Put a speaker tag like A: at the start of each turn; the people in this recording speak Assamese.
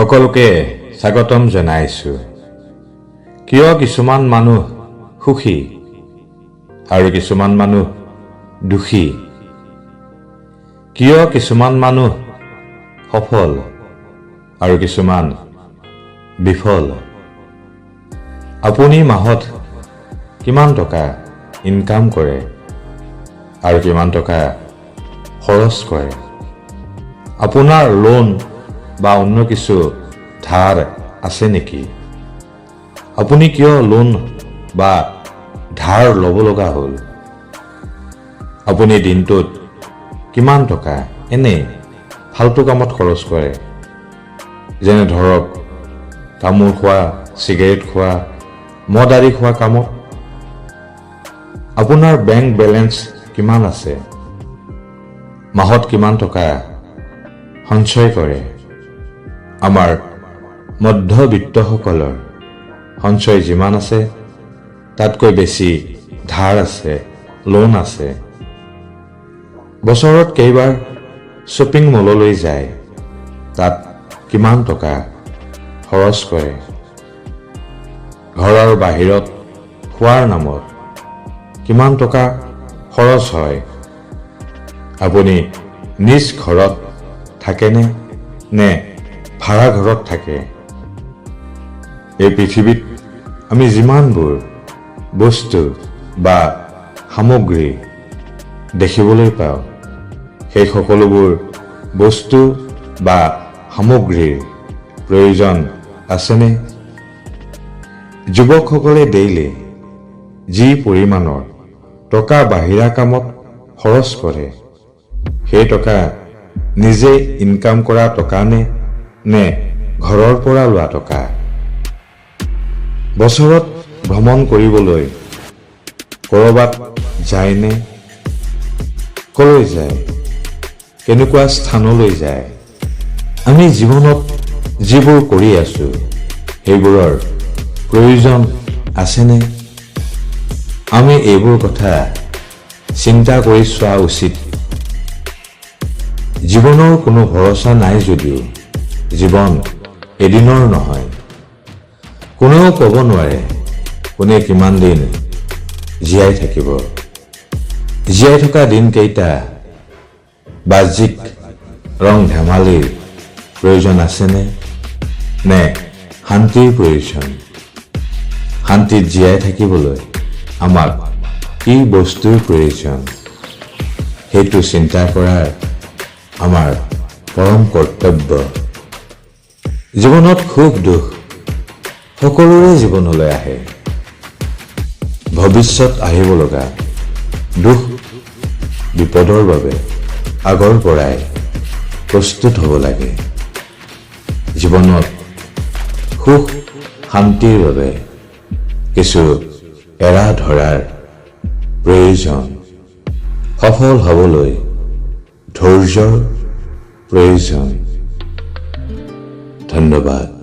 A: সকলোকে স্বাগতম জনাইছোঁ। কিয় কিছুমান মানুহ সুখী আৰু কিছুমান মানুহ দুখী? কিয় কিছুমান মানুহ সফল আৰু কিছুমান বিফল? আপুনি মাহত কিমান টকা ইনকাম কৰে আৰু কিমান টকা খৰচ কৰে? আপোনাৰ লোন বা অন্য কিছু ধাৰ আছে নেকি? আপুনি কিয় লোন বা ধাৰ ল'ব লগা হ'ল? আপুনি দিনটোত কিমান টকা এনেই ফাল্টু কামত খৰচ কৰে? যেনে ধৰক তামোল খোৱা চিগাৰেট খোৱা মদ আদি খোৱা কামত? আপোনাৰ বেংক বেলেঞ্চ কিমান আছে? মাহত কিমান টকা সঞ্চয় কৰে? আমাৰ মধ্যবিত্তসকলৰ। সঞ্চয় যিমান আছে তাতকৈ বেছি ধাৰ আছে লোন আছে। বছৰত কেইবাৰ শ্বপিং মললৈ যায়। তাত কিমান টকা খৰচ কৰে। ঘৰৰ বাহিৰত খোৱাৰ নামত কিমান টকা খৰচ হয়। আপুনি নিজ ঘৰত থাকেনে নে ভাড়া ঘৰত থাকে। এই পৃথিৱীত আমি যিমানবোৰ বস্তু বা সামগ্ৰী দেখিবলৈ পাওঁ সেই সকলোবোৰ বস্তু বা সামগ্ৰীৰ প্ৰয়োজন আছেনে? যুৱকসকলে ডেইলি যি পৰিমাণৰ টকা বাহিৰা কামত খৰচ কৰে সেই টকা নিজে ইনকাম কৰা টকা নে নে ঘৰৰ পৰা লোৱা টকা। বছৰত ভ্ৰমণ কৰিবলৈ ক'ৰবাত যায়নে কলৈ যায়? কেনেকুৱা স্থানলৈ যায়? আমি জীৱনত যিবোৰ কৰি আছো সেইবোৰৰ প্ৰয়োজন আছেনে? আমি এইবোৰ কথা চিন্তা কৰি চোৱা উচিত। জীৱনৰ কোনো ভৰসা নাই যদিও। জীৱন এদিনৰ নহয়। কোনেও ক'ব নোৱাৰে কোনে কিমান দিন জীয়াই থাকিব। জীয়াই থকা দিনকেইটা বাহ্যিক ৰং ধেমালিৰ প্ৰয়োজন আছেনে? নে শান্তিৰ প্ৰয়োজন? শান্তিত জীয়াই থাকিবলৈ আমাক কি বস্তুৰ প্ৰয়োজন? সেইটো চিন্তা কৰাৰ আমাৰ পৰম কৰ্তব্য। জীৱনত সুখ দুখ সকলোৰে জীৱনলৈ আহে। ভৱিষ্যত আহিব লগা দুখ বিপদৰ বাবে আগৰ পৰাই প্ৰস্তুত হ'ব লাগে। জীৱনত সুখ শান্তিৰ বাবে কিছু এৰা ধৰাৰ প্ৰয়োজন। সফল হ'বলৈ ধৈৰ্যৰ প্ৰয়োজন। ধন্যবাদ।